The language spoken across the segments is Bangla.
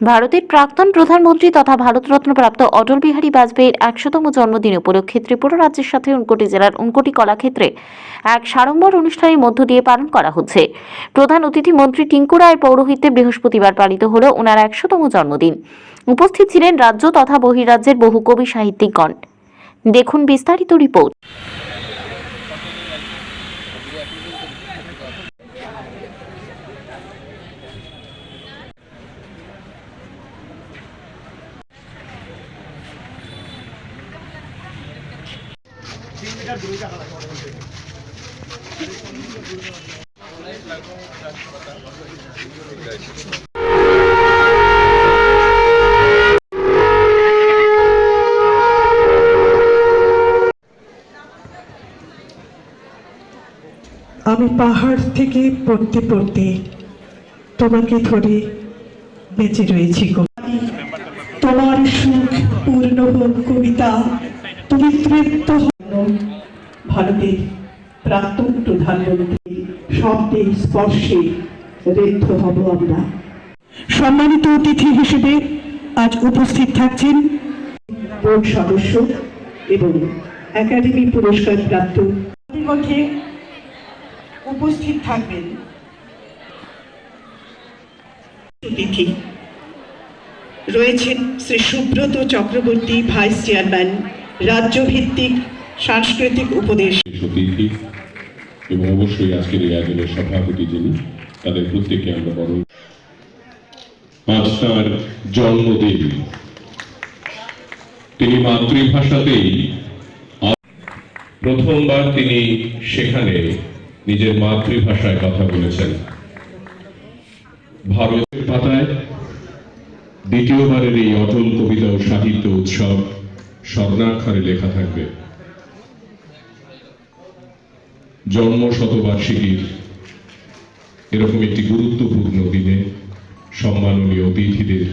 ভারতের প্রাক্তন প্রধানমন্ত্রী তথা ভারতরত্নপ্রাপ্ত অটল বিহারী বাজপেয়ীর একশোতম জন্মদিন উপলক্ষে ত্রিপুরা রাজ্যের সাথে উনকোটি জেলার উনকোটি কলাক্ষেত্রে এক সাড়ম্বর অনুষ্ঠানের মধ্য দিয়ে পালন করা হচ্ছে। প্রধান অতিথি মন্ত্রী টিঙ্কু রায়ের পৌরোহিত্যে বৃহস্পতিবার পালিত হল ওনার একশোতম জন্মদিন। উপস্থিত ছিলেন রাজ্য তথা বহিরাজ্যের বহু কবি সাহিত্যিকগণ। দেখুন বিস্তারিত রিপোর্ট। আমি পাহাড় থেকে পড়তে পড়তে তোমাকে ধরে বেঁচে রয়েছি গো তোমার সুখ পূর্ণ হোক কবিতা, তুমি তৃপ্ত হও। ভারতের প্রাক্তন প্রধানমন্ত্রী শব্দে স্পর্শে রেদ্ধ হব আমরা। সম্মানিত অতিথি হিসেবে আজ উপস্থিত থাকছেন বোর্ড সদস্য এবং একাডেমি পুরস্কার প্রাপ্ত উপস্থিত থাকবেন। অতিথি। রয়েছেন শ্রী সুব্রত চক্রবর্তী ভাইস চেয়ারম্যান, রাজ্যভিত্তিক সাংস্কৃতিক উপদেশ। অতিথি এবং অবশ্যই আজকের এই আয়োজনের সভাপতি যিনি, তাদের প্রত্যেককে আমরা বরণ আজ তার জন্মদিন তিনি মাতৃভাষাতেই প্রথমবার তিনি সেখানে নিজের মাতৃভাষায় কথা বলেছেন। ভারতের পাতায় দ্বিতীয়বারের এই অটল কবিতা ও সাহিত্য উৎসব স্বর্ণাক্ষরে লেখা থাকবে। জন্ম শতবার্ষিকীর এরকম একটি গুরুত্বপূর্ণ দিনে সম্মাননীয় অতিথিদের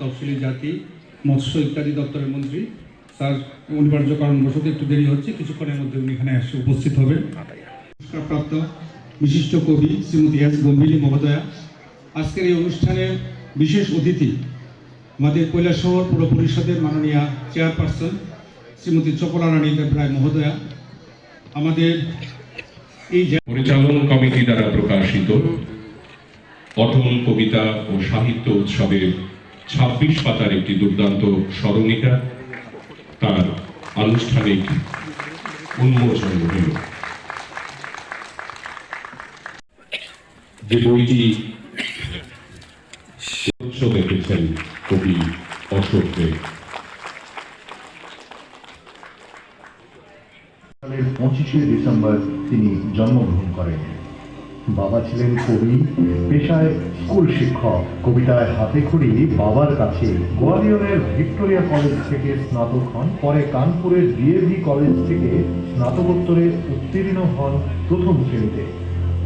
তফসিলি জাতি, মৎস্য ইত্যাদি দপ্তরের মন্ত্রী, স্যার অনিবার্য কারণবশত একটু দেরি হচ্ছে, কিছুক্ষণের মধ্যে উনি এখানে এসে উপস্থিত হবেন। পুরস্কারপ্রাপ্ত বিশিষ্ট কবি শ্রীমতী এস গম্ভীরি মহোদয়া, আজকের এই অনুষ্ঠানের বিশেষ অতিথি আমাদের কৈলাসহর পৌর পরিষদের মাননীয় চেয়ারপারসন শ্রীমতী চপলা রানী দেবরায় মহোদয়া, আমাদের এই পরিচালন কমিটি দ্বারা প্রকাশিত অটল কবিতা ও সাহিত্য উৎসবের ছাব্বিশ পাতার একটি দুর্দান্ত স্মরণিকা তার আনুষ্ঠানিক উন্মোচন হল। যে বইটি দেখেছেন কবি অশোক পঁচিশে ডিসেম্বর তিনি জন্মগ্রহণ করেন। বাবা ছিলেন কবি, পেশায় স্কুল শিক্ষক, কবিতায় হাতে খড়ি বাবার কাছে। গোয়ালিয়রের ভিক্টোরিয়া কলেজ থেকে স্নাতক হন, পরে কানপুরের ডিএভি কলেজ থেকে স্নাতকোত্তরে উত্তীর্ণ হন প্রথম শ্রেণীতে।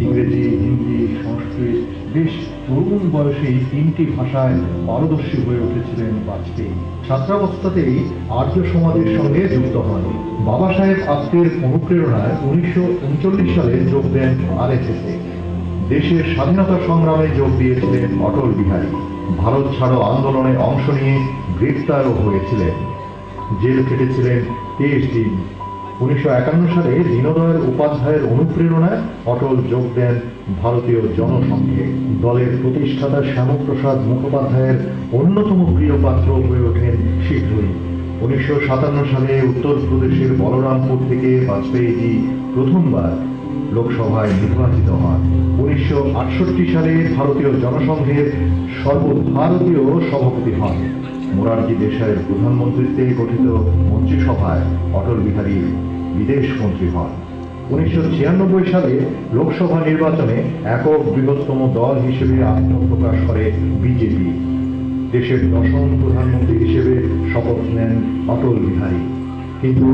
ইংরেজি, হিন্দি, সংস্কৃত বেশ তরুণ বয়সেই তিনটি ভাষায় পারদর্শী হয়ে উঠেছিলেন বাজপেয়ী। ছাত্রাবস্থাতেই আর্য সমাজের সঙ্গে যুক্ত হন। বাবা সাহেব আত্মের অনুপ্রেরণায় উনিশশো উনচল্লিশ সালে যোগ দেন আরএসএসে। দেশের স্বাধীনতা সংগ্রামে যোগ দিয়েছিলেন অটল বিহারী। ভারত ছাড়ো আন্দোলনে অংশ নিয়ে গ্রেপ্তারও হয়েছিলেন। জেল খেটেছিলেন তেইশ দিন। উনিশশো একান্ন সালে দীনদয়াল উপাধ্যায়ের অনুপ্রেরণায় অটল যোগ দেন ভারতীয় জনসংঘে। দলের প্রতিষ্ঠাতা শ্যামপ্রসাদ মুখোপাধ্যায়ের অন্যতম প্রিয় পাত্র হয়ে ওঠেন শীঘ্রই। উনিশশো সাতান্ন সালে উত্তরপ্রদেশের বলরামপুর থেকে বাজপেয়ীজি প্রথমবার লোকসভায় নির্বাচিত হন। উনিশশো আটষট্টি সালে ভারতীয় জনসংঘের সর্বভারতীয় সভাপতি হন। মোরারজি দেশাইয়ের প্রধানমন্ত্রীত্বে গঠিত মন্ত্রিসভায় অটল বিহারী বিদেশ মন্ত্রী হন। উনিশশো ছিয়ানব্বই সালে লোকসভা নির্বাচনে একক বৃহত্তম দল হিসেবে আত্মপ্রকাশ করে বিজেপি। দেশের দশম প্রধানমন্ত্রী হিসেবে শপথ নেন অটল বিহারী। কিন্তু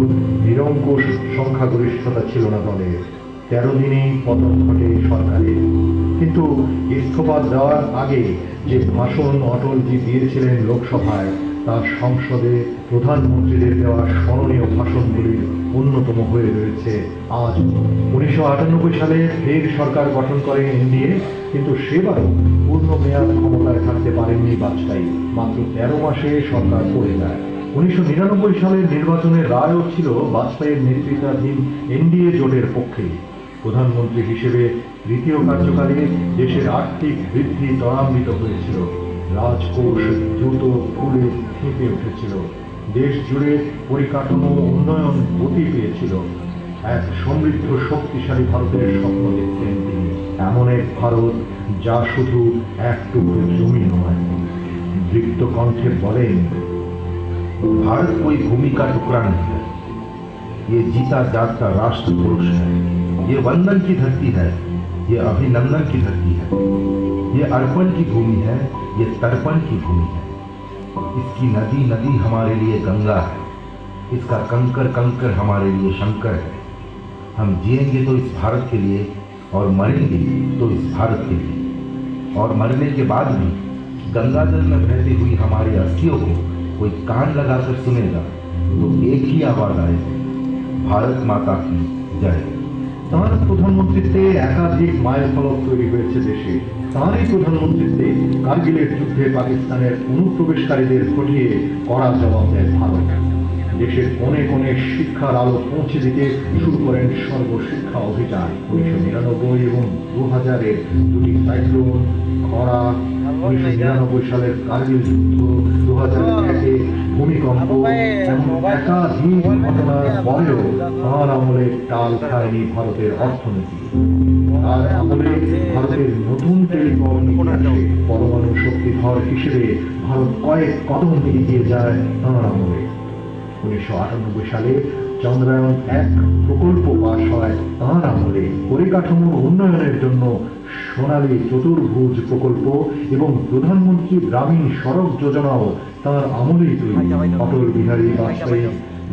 নিরঙ্কুশ সংখ্যাগরিষ্ঠতা ছিল না দলের। তেরো দিনেই পতন ঘটে সরকারের। কিন্তু ইস্তফা দেওয়ার আগে যে ভাষণ অটলজি দিয়েছিলেন লোকসভায় তার সংসদে প্রধানমন্ত্রীদের দেওয়া স্মরণীয় ভাষণগুলির অন্যতম হয়ে রয়েছে আজ। উনিশশো আটানব্বই সালে ফের সরকার গঠন করে এনডিএ, কিন্তু সেবারও পূর্ণ মেয়াদ ক্ষমতায় থাকতে পারেননি বাজপেয়ী। মাত্র তেরো মাসে সরকার পড়ে যায়। উনিশশো নিরানব্বই সালের নির্বাচনের রায়ও ছিল বাজপেয়ীর নেতৃত্বাধীন এনডিএ জোটের পক্ষে প্রধানমন্ত্রী হিসেবে দ্বিতীয় কার্যকালে দেশের আর্থিক বৃদ্ধি ত্বরান্বিত হয়েছিল। রাজকোষ দ্রুত ফুলে ফেঁপে উঠেছিল। দেশ জুড়ে পরিকাঠামো উন্নয়ন গতি পেয়েছিল। এক সমৃদ্ধ শক্তিশালী ভারতের স্বপ্ন দেখতেন তিনি। এমন এক ভারত যা শুধু এক টুকরো জমি নয়। বৃত্ত কণ্ঠে বলেন, ভারত ওই ভূমিকা টুকরা নেই ये जीता जागता राष्ट्र पुरुष है। ये वंदन की धरती है, ये अभिनंदन की धरती है। ये अर्पण की भूमि है, ये तर्पण की भूमि है। इसकी नदी नदी हमारे लिए गंगा है। इसका कंकर कंकर हमारे लिए शंकर है। हम जिएँगे तो इस भारत के लिए और मरेंगे तो इस भारत के लिए। और मरने के बाद भी गंगाजल में बहती हुई हमारी अस्थियों को कोई कान लगाकर सुनेगा तो एक ही आवाज़ आएगी। ভারত মাতা কি জয়। তার প্রধানমন্ত্রীত্বে একাধিক মাইল ফলক তৈরি হয়েছে দেশে। তারই প্রধানমন্ত্রীত্বে কার্গিলের যুদ্ধে পাকিস্তানের অনুপ্রবেশকারীদের ঘটিয়ে কড়া জবাব দেয় ভারত। দেশের কোণে কোণে শিক্ষার আলো পৌঁছে দিতে শুরু করেন সর্বশিক্ষা অভিযান। উনিশশো নিরানব্বই এবং দু হাজারের দুটি সাইক্লোন খরা উনিশশো নিরানব্বই সালের কার্গিল যুদ্ধ দু হাজার একে ভূমিকম্প একাধিক ঘটনার পরেও তাঁর আমলে টাল খায়নি ভারতের অর্থনীতি। আর আমলে ভারতের নতুন টেলিকম পরমাণু শক্তিধর হিসেবে ভারত কয়েক কদম এগিয়ে যায় তাঁর আমলে। উনিশশো আটানব্বই সালে চন্দ্রায়ন এক প্রকল্প পাশ হয় তাঁর আমলে পরিকাঠামো উন্নয়নের জন্য সোনালী চতুর্ভুজ প্রকল্প এবং প্রধানমন্ত্রী গ্রামীণ সড়ক যোজনাও তাঁর আমলেই তৈরি। অটল বিহারী বাজপেয়ী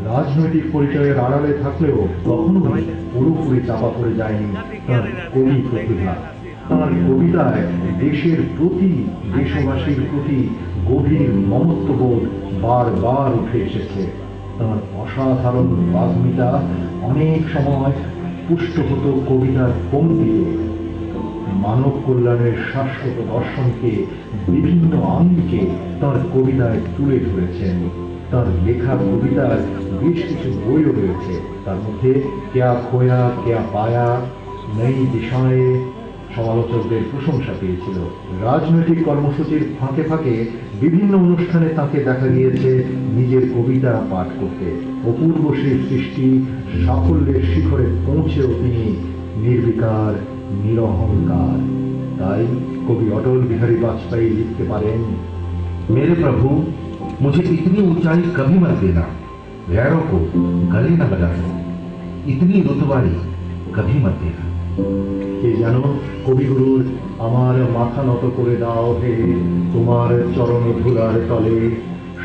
রাজনৈতিক পরিচয়ের আড়ালে থাকলেও কখনোই পুরোপুরি চাপা পড়ে যায়নি তাঁর কবি প্রতিভা। তার কবিতায় দেশের প্রতি দেশবাসীর প্রতি গভীর মমত্ববোধ বারবার উঠে এসেছে। তার অসাধারণ বাগ্মিতা অনেক সময় পুষ্ট হতো কবিতার পঙ্ক্তিতে মানব কল্যাণের শাশ্বত দর্শনকে, বিভিন্ন আঙ্গিকে তার কবিতায় তুলে ধরেছেন। তার লেখা কবিতার বেশ কিছু বইও রয়েছে। তার মধ্যে, কেয়া খোয়া, কেয়া পায়া নেই দিশায় সমালোচকদের প্রশংসা পেয়েছিল রাজনৈতিক কর্মসূচির ফাঁকে ফাঁকে বিভিন্ন অনুষ্ঠানে তাকে দেখা গিয়েছে নিজের কবিতা পাঠ করতে অপূর্ব সেই সৃষ্টি সাফল্যের শিখরে পৌঁছেও তিনি নির্বিকার নিরহংকার তাই কবি অটল বিহারী বাজপেয়ী লিখতে পারেন मेरे प्रभु मुझे इतनी ऊंचाई कभी मत देना गैरों को गले न लगा सके इतनी रुतबाई कभी मत देना কে যেন কবিগুরুর আমার মাথা নত করে দাও হে তোমার চরণ ধুলার তলে।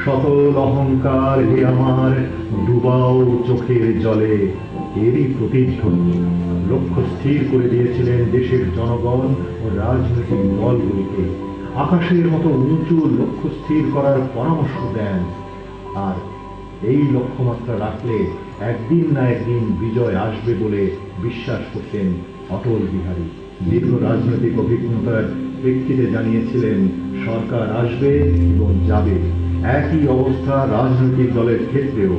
সকল অহংকার হে আমার, ডুবাও চোখের জলে। এরই প্রতিধ্বনি। লক্ষ্য স্থির করে দিয়েছিলেন দেশের জনগণ ও রাজনৈতিক দলগুলিকে। আকাশের মতো উঁচু লক্ষ্য স্থির করার পরামর্শ দেন। আর এই লক্ষ্যমাত্রা রাখলে একদিন না একদিন বিজয় আসবে বলে বিশ্বাস করতেন অটল বিহারী দীর্ঘ রাজনৈতিক অভিজ্ঞতার প্রেক্ষিতে জানিয়েছিলেন সরকার আসবে এবং যাবে একই অবস্থা রাজনৈতিক দলের ক্ষেত্রেও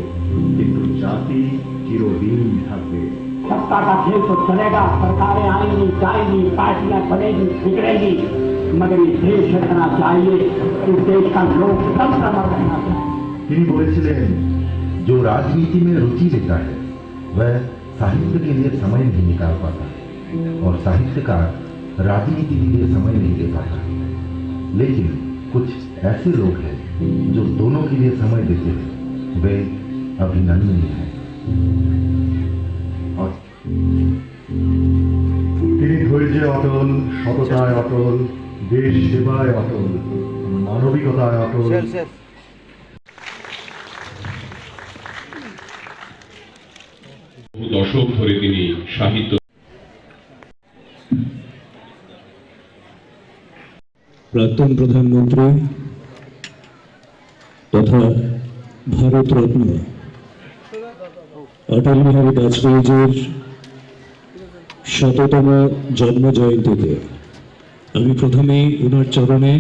কিন্তু জাতি চিরদিন থাকবে सत्ता का खेल तो चलेगा सरकारें आएंगी जाएंगी पार्टियां बनेगी बिगड़ेगी मगर ये देश इतना चाहिए इस देश का लोकतंत्र मर रहना चाहिए তিনি বলেছিলেন जो राजनीति में रुचि लेता है वह साहित्य के लिए समय नहीं निकाल पाता और साहित्यकार राजनीति के लिए समय नहीं दे पाता लेकिन कुछ ऐसे लोग हैं जो दोनों के लिए समय देते हैं वे अभिनंदनीय हैं আর তিনি ধৈর্যে অটল সততায় অটল দেশ সেবায় অটল মানবিকতায় অটল বহু দশক ধরে তিনি সাহিত্য প্রাক্তন প্রধানমন্ত্রী তথা ভারতরত্ন অটল বিহারী বাজপেয়ীজির শততম জন্ম জয়ন্তীতে আমি প্রথমেই ওনার চরণে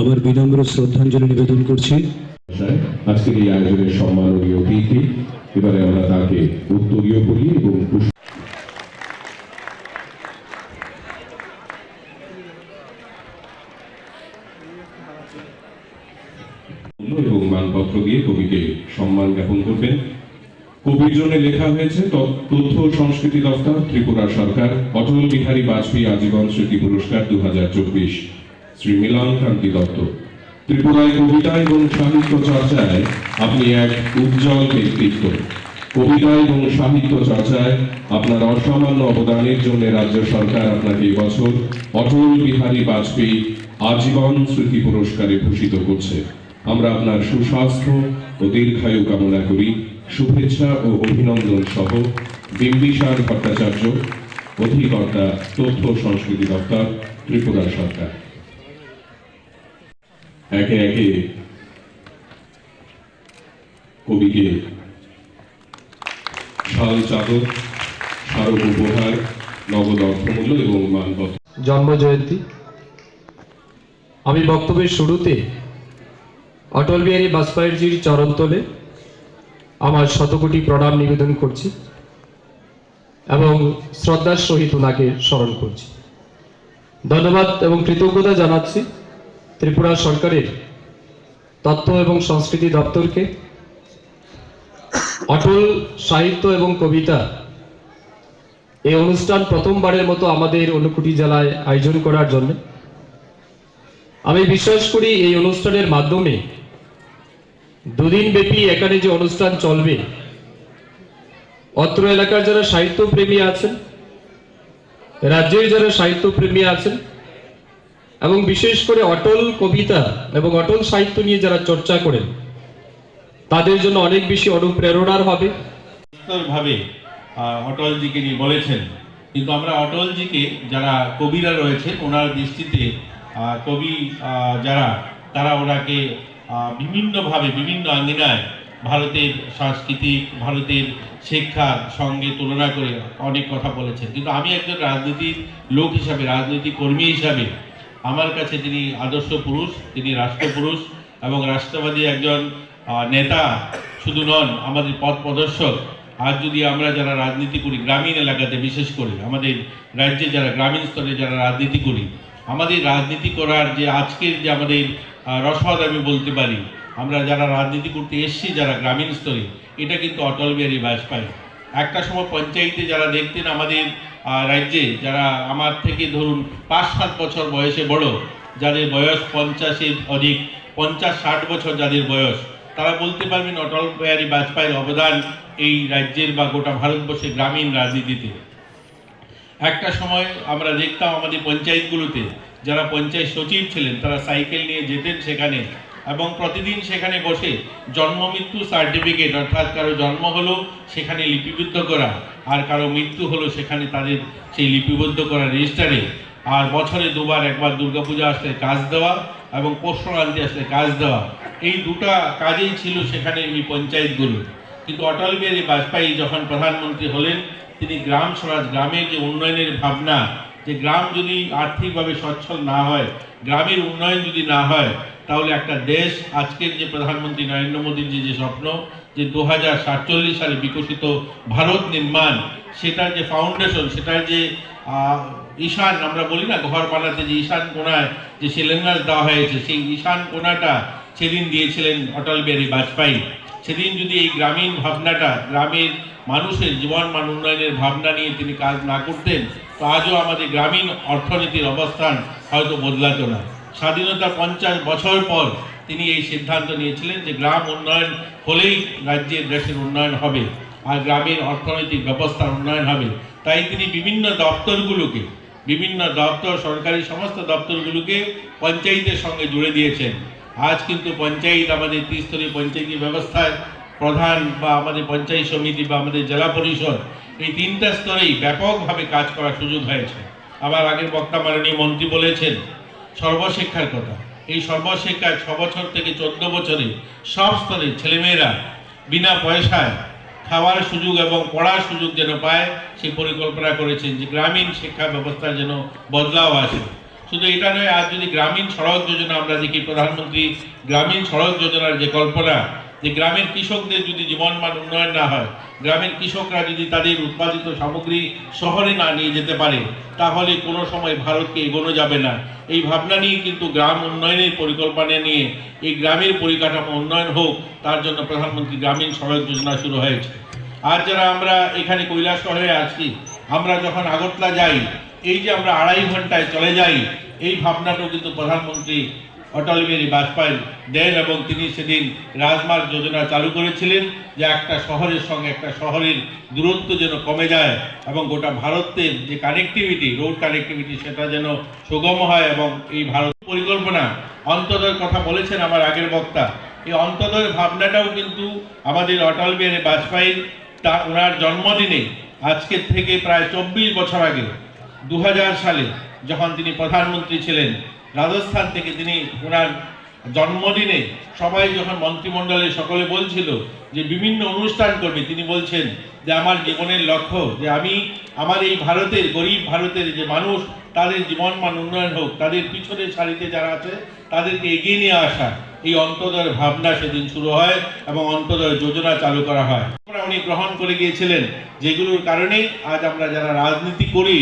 আমার বিনম্র শ্রদ্ধাঞ্জলি নিবেদন করছি। আজকের এই আয়োজনের সম্মাননীয় অতিথি, এবারে আমরা তাকে উত্তরীয় করি এবং মানপত্র দিয়ে কবিকে সম্মান জ্ঞাপন করবেন জন্য লেখা হয়েছে, তথ্য সংস্কৃতি দপ্তর ত্রিপুরা সরকার, অটল বিহারী বাজপেয়ী আজীবন স্মৃতি পুরস্কার দু শ্রী মিলন কান্তি দত্ত। ত্রিপুরায় কবিতা এবং সাহিত্য চর্চায় আপনি এক উজ্জ্বল ব্যক্তিত্ব। কবিতা এবং সাহিত্য চর্চায় আপনার অসামান্য অবদানের জন্য রাজ্য সরকার আপনাকে এবছর অটল বিহারী বাজপেয়ী আজীবন স্মৃতি পুরস্কারে ভূষিত করছে। আমরা আপনার সুস্বাস্থ্য ও দীর্ঘায়ু কামনা করি। শুভেচ্ছা ও অভিনন্দন সহ বিম্বিসার ভট্টাচার্য, অধিকর্তা, তথ্য সংস্কৃতি দপ্তর, ত্রিপুরা সরকার। একে একে কবিকে শাল চাদর স্মারক উপহার, নগদ অর্থমূল্য এবং মানপত্র। জন্ম জয়ন্তী। আমি বক্তব্যের শুরুতে অটল বিহারী বাজপেয়ীজির চরণতলে আমার শতকোটি প্রণাম নিবেদন করছি এবং শ্রদ্ধার সহিত ওনাকে স্মরণ করছি। ধন্যবাদ এবং কৃতজ্ঞতা জানাচ্ছি ত্রিপুরা সরকারের তথ্য এবং সংস্কৃতি দপ্তরকে। অটল সাহিত্য এবং কবিতা এই অনুষ্ঠান প্রথমবারের মতো আমাদের অনুকুটি জেলায় আয়োজন করার জন্য। আমি বিশ্বাস করি এই অনুষ্ঠানের মাধ্যমে দুদিন ব্যাপী এখানে যে অনুষ্ঠান চলবে, অত্র এলাকার যারা সাহিত্য প্রেমী আছেন, রাজ্যের যারা সাহিত্য প্রেমী আছেন, এবং বিশেষ করে অটল কবিতা এবং অটল সাহিত্য নিয়ে যারা চর্চা করেন, তাদের জন্য অনেক বেশি অনুপ্রেরণার হবে। ভাবে অটলজিকে নিয়ে বলেছেন। কিন্তু আমরা অটলজিকে যারা কবিরা রয়েছেন, ওনার দৃষ্টিতে কবি যারা, তারা ওনাকে বিভিন্নভাবে, বিভিন্ন আঙ্গিনায় ভারতের সাংস্কৃতিক ভারতের শিক্ষার সঙ্গে তুলনা করে অনেক কথা বলেছেন। কিন্তু আমি একজন রাজনীতির লোক হিসাবে রাজনৈতিক কর্মী হিসাবে, আমার কাছে তিনি আদর্শ পুরুষ, তিনি রাষ্ট্রপুরুষ এবং রাষ্ট্রবাদী একজন নেতা শুধু নন, আমাদের পথ প্রদর্শক। আজ যদি আমরা যারা রাজনীতি করি, গ্রামীণ এলাকাতে বিশেষ করে, আমাদের রাজ্যে যারা, গ্রামীণ স্তরে যারা রাজনীতি করি, আমাদের রাজনীতি করার যে আজকের যে আমাদের রসদ আমি বলতে পারি। আমরা যারা রাজনীতি করতে এসছি, যারা গ্রামীণ স্তরে, এটা কিন্তু অটল বিহারী বাজপেয়ী। একটা সময় পঞ্চায়েতে যারা দেখতেন আমাদের রাজ্যে, যারা আমার থেকে ধরুন পাঁচ, সাত বছর বয়সে বড়, যাদের বয়স পঞ্চাশের অধিক, পঞ্চাশ, ষাট বছর যাদের বয়স, তারা বলতে পারবেন অটল বিহারী বাজপেয়ীর অবদান এই রাজ্যের বা গোটা ভারতবর্ষের গ্রামীণ রাজনীতিতে। একটা সময় আমরা দেখতাম আমাদের পঞ্চায়েতগুলোতে যারা পঞ্চায়েত সচিব ছিলেন, তারা সাইকেল নিয়ে যেতেন সেখানে এবং প্রতিদিন সেখানে বসে জন্ম মৃত্যু সার্টিফিকেট, অর্থাৎ কারও জন্ম হলো সেখানে লিপিবদ্ধ করা আর কারও মৃত্যু হলো সেখানে তাদের সেই লিপিবদ্ধ করা রেজিস্টারে। আর বছরে দুবার, একবার দুর্গাপূজা আসলে কাজ দেওয়া এবং পৌষ আসলে কাজ দেওয়া। এই দুটা কাজেই ছিল সেখানে এই পঞ্চায়েতগুলো। কিন্তু অটল বিহারী বাজপেয়ী যখন প্রধানমন্ত্রী হলেন, তিনি গ্রাম স্বরাজ গ্রামের যে উন্নয়নের ভাবনা যে গ্রাম যদি আর্থিকভাবে সচ্ছল না হয়, গ্রামের উন্নয়ন যদি না হয়, তাহলে একটা দেশ আজকের যে প্রধানমন্ত্রী নরেন্দ্র মোদীর যে যে স্বপ্ন, যে দু হাজার সাতচল্লিশ সালে বিকশিত ভারত নির্মাণ, সেটার যে ফাউন্ডেশন সেটার যে ঈশান, আমরা বলি না, ঘর বানাতে যে ঈশান কোনায় যে শিলান্যাস দেওয়া হয়েছে, সেই ঈশান কোনাটা সেদিন দিয়েছিলেন অটল বিহারী বাজপেয়ী। সেদিন যদি এই গ্রামীণ ভাবনাটা, গ্রামের মানুষের জীবন মান উন্নয়নের ভাবনা নিয়ে তিনি কাজ না করতেন আজও আমাদের গ্রামীণ অর্থনীতির অবস্থান হয়তো বদলাতো না। স্বাধীনতা পঞ্চাশ বছর পর তিনি এই সিদ্ধান্ত নিয়েছিলেন যে গ্রাম উন্নয়ন হলেই রাজ্যের দেশের উন্নয়ন হবে আর গ্রামীণ অর্থনৈতিক ব্যবস্থার উন্নয়ন হবে। তাই তিনি বিভিন্ন দপ্তরগুলোকে, বিভিন্ন দপ্তর, সরকারি সমস্ত দপ্তরগুলোকে পঞ্চায়েতের সঙ্গে জুড়ে দিয়েছেন। আজ কিন্তু পঞ্চায়েত আমাদের ত্রিস্তরীয় পঞ্চায়েতি ব্যবস্থায় প্রধান বা আমাদের পঞ্চায়েত সমিতি বা আমাদের জেলা পরিষদ এই তিনটা স্তরেই ব্যাপকভাবে কাজ করার সুযোগ হয়েছে। আবার আগের বক্তা মাননীয় মন্ত্রী বলেছেন, সর্বশিক্ষার কথা। এই সর্বশিক্ষায় ছ বছর থেকে চোদ্দ বছরে সব স্তরে ছেলেমেয়েরা বিনা পয়সায় খাওয়ার সুযোগ এবং পড়ার সুযোগ যেন পায়, সেই পরিকল্পনা করেছেন যে গ্রামীণ শিক্ষা ব্যবস্থার যেন বদলাও আসে। শুধু এটা নয়, আজ যদি গ্রামীণ সড়ক যোজনা আমরা দেখি, প্রধানমন্ত্রী, গ্রামীণ সড়ক যোজনার যে কল্পনা যে গ্রামের কৃষকদের যদি জীবনমান উন্নয়ন না হয়, গ্রামের কৃষকরা যদি তাদের উৎপাদিত সামগ্রী শহরে না নিয়ে যেতে পারে, তাহলে কোনো সময় ভারতকে এগোনো যাবে না। এই ভাবনা নিয়ে কিন্তু গ্রাম উন্নয়নের পরিকল্পনা নিয়ে এই গ্রামের পরিকাঠামো উন্নয়ন হোক, তার জন্য প্রধানমন্ত্রী গ্রামীণ সড়ক যোজনা শুরু হয়েছে। আর যারা আমরা এখানে কৈলাস শহরে আছি, আমরা যখন আগরতলা যাই, এই যে আমরা আড়াই ঘন্টায় চলে যাই, এই ভাবনাটাও কিন্তু প্রধানমন্ত্রী অটল বিহারী বাজপেয়ী দেন এবং তিনি সেদিন রাজমার্গ যোজনা চালু করেছিলেন যে একটা শহরের সঙ্গে একটা শহরের দূরত্ব যেন কমে যায় এবং গোটা ভারতের যে কানেক্টিভিটি রোড কানেক্টিভিটি সেটা যেন সুগম হয় এবং এই ভারত পরিকল্পনা অন্তদয়ের কথা বলেছেন আমার আগের বক্তা। এই অন্তদয়ের ভাবনাটাও কিন্তু আমাদের অটল বিহারী বাজপেয়ী তা ওনার জন্মদিনে আজকের থেকে প্রায় চব্বিশ বছর আগে দু হাজার সালে, যখন তিনি প্রধানমন্ত্রী ছিলেন রাজস্থান থেকে তিনি ওনার জন্মদিনে সবাই যখন মন্ত্রিমণ্ডলের সকলে বলছিল যে বিভিন্ন অনুষ্ঠান করবে, তিনি বলছেন যে আমার জীবনের লক্ষ্য যে আমি আমার এই ভারতের, গরিব ভারতের যে মানুষ, তাদের জীবনমান উন্নয়ন হোক, তাদের পিছনের সারিতে যারা আছে, তাদেরকে এগিয়ে নিয়ে আসা এই অন্তদয়ের ভাবনা সেদিন শুরু হয় এবং অন্তদয় যোজনা চালু করা হয়। উনি গ্রহণ করে গিয়েছিলেন যেগুলোর কারণেই আজ আমরা যারা রাজনীতি করি,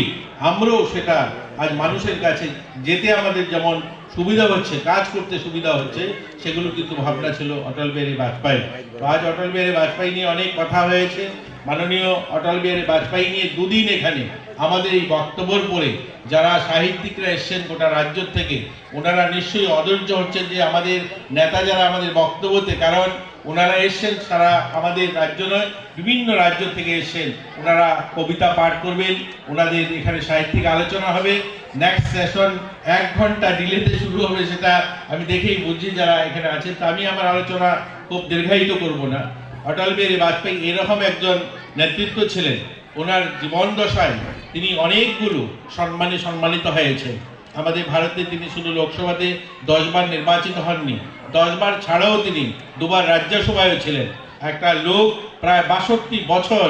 আমরাও সেটা আজ মানুষের কাছে যেতে আমাদের যেমন সুবিধা হচ্ছে, কাজ করতে সুবিধা হচ্ছে, সেগুলো কিন্তু ভাবনা ছিল অটল বিহারী বাজপেয়ী তো আজ অটল বিহারী বাজপেয়ী নিয়ে অনেক কথা হয়েছে। মাননীয় অটল বিহারী বাজপেয়ী নিয়ে দুদিন এখানে আমাদের এই বক্তব্যের পরে যারা সাহিত্যিকরা এসছেন গোটা রাজ্য থেকে, ওনারা নিশ্চয়ই অধৈর্য হচ্ছেন যে আমাদের নেতা যারা আমাদের বক্তব্যতে, কারণ ওনারা এসছেন, সারা আমাদের রাজ্য নয়, বিভিন্ন রাজ্য থেকে এসছেন। ওনারা কবিতা পাঠ করবেন, ওনাদের এখানে সাহিত্যিক আলোচনা হবে। নেক্সট সেশন এক ঘণ্টা ডিলেতে শুরু হবে সেটা আমি দেখেই বুঝছি যারা এখানে আছেন। তা আমি আমার আলোচনা খুব দীর্ঘায়িত করব না। অটল বিহারী বাজপেয়ী এরকম একজন নেতৃত্ব ছিলেন। ওনার জীবন দশায় তিনি অনেকগুলো সম্মানে সম্মানিত হয়েছেন। আমাদের ভারতে তিনি শুধু লোকসভাতে দশবার নির্বাচিত হননি দশবার ছাড়াও তিনি দুবার রাজ্যসভায় ছিলেন। একটা লোক প্রায় বাষট্টি বছর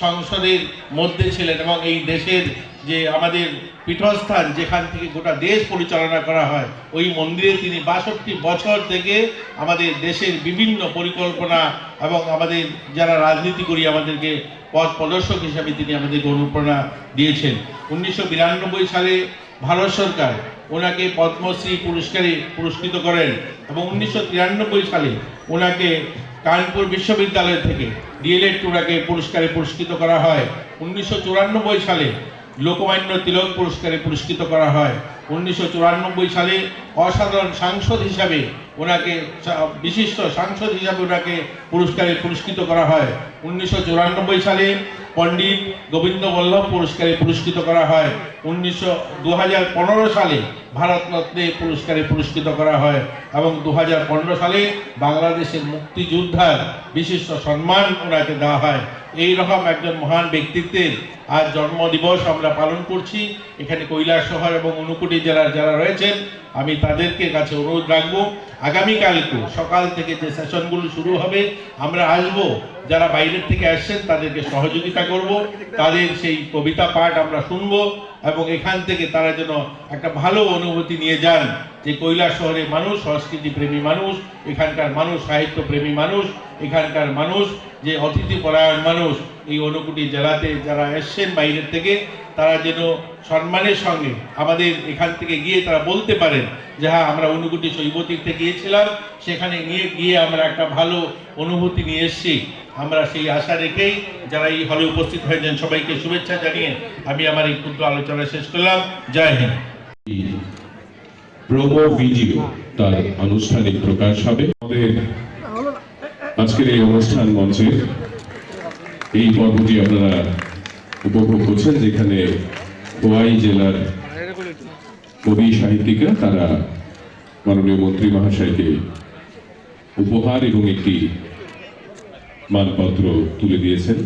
সংসদের মধ্যে ছিলেন এবং এই দেশের যে আমাদের পীঠস্থান, যেখান থেকে গোটা দেশ পরিচালনা করা হয়, ওই মন্দিরে তিনি বাষট্টি বছর থেকে আমাদের দেশের বিভিন্ন পরিকল্পনা এবং আমাদের যারা রাজনীতি করি, আমাদেরকে পথ প্রদর্শক হিসাবে তিনি আমাদেরকে অনুপ্রেরণা দিয়েছেন। উনিশশো বিরানব্বই সালে ভারত সরকার ওনাকে পদ্মশ্রী পুরস্কারে পুরস্কৃত করেন এবং উনিশশো তিরানব্বই সালে ওনাকে কানপুর বিশ্ববিদ্যালয় থেকে ডিএলএড টুরাকে পুরস্কারে পুরস্কৃত করা হয়। উনিশশো চুরানব্বই সালে লোকমান্য তিলক পুরস্কারে পুরস্কৃত করা হয়। উনিশশো চুরানব্বই সালে অসাধারণ সাংসদ হিসাবে ওনাকে বিশিষ্ট সাংসদ হিসাবে ওনাকে পুরস্কারে পুরস্কৃত করা হয়। উনিশশো চুরানব্বই সালে পণ্ডিত গোবিন্দ বল্লভ পুরস্কারে পুরস্কৃত করা হয়। উনিশশো দু সালে ভারতরত্নে পুরস্কারে পুরস্কৃত করা হয় এবং দু হাজার পনেরো সালে বাংলাদেশের মুক্তিযোদ্ধার বিশিষ্ট সম্মান ওনাকে দেওয়া হয়। এই রকম একজন মহান ব্যক্তিত্বের আজ জন্মদিবস আমরা পালন করছি। এখানে কৈলাস শহর এবং ঊনকোটি জেলার যারা রয়েছেন আমি তাদেরকে কাছে অনুরোধ রাখব আগামীকালকে সকাল থেকে যে সেশনগুলো শুরু হবে, আমরা আসব, যারা বাইরের থেকে আসছেন তাদেরকে সহযোগিতা করব, তাদের সেই কবিতা পাঠ আমরা শুনব এবং এখান থেকে তারা যেন একটা ভালো অনুভূতি নিয়ে যান যে কৈলাস শহরের মানুষ সংস্কৃতি প্রেমী মানুষ, এখানকার মানুষ সাহিত্য প্রেমী মানুষ, এখানকার মানুষ, যে অতিথি পরায়ণ মানুষ, এই অনুকুটি জেলাতে যারা এসছেন বাইরের থেকে তারা যেন সম্মানের সঙ্গে আমাদের এখান থেকে গিয়ে তারা বলতে পারেন যে হ্যাঁ আমরা অনুকুটি শৈবতীর্থে গিয়েছিলাম, সেখানে নিয়ে গিয়ে আমরা একটা ভালো অনুভূতি নিয়ে এসেছি। আমরা সেই আশা রেখেই যারা এই হলে উপস্থিত হয়েছেন, সবাইকে শুভেচ্ছা জানিয়ে আমি আমার এই ক্ষুদ্র আলোচনা শেষ করলাম। জয় হিন্দ। প্রোমো ভিডিও তার আনুষ্ঠানিক প্রকাশ হবে। আজকের এই অনুষ্ঠান মঞ্চে এই পর্বটি আপনারা উপভোগ করছেন, যেখানে খোয়াই জেলার কবি সাহিত্যিকরা, তারা মাননীয় মন্ত্রী মহাশয়কে উপহার এবং একটি মানপত্র তুলে দিয়েছেন।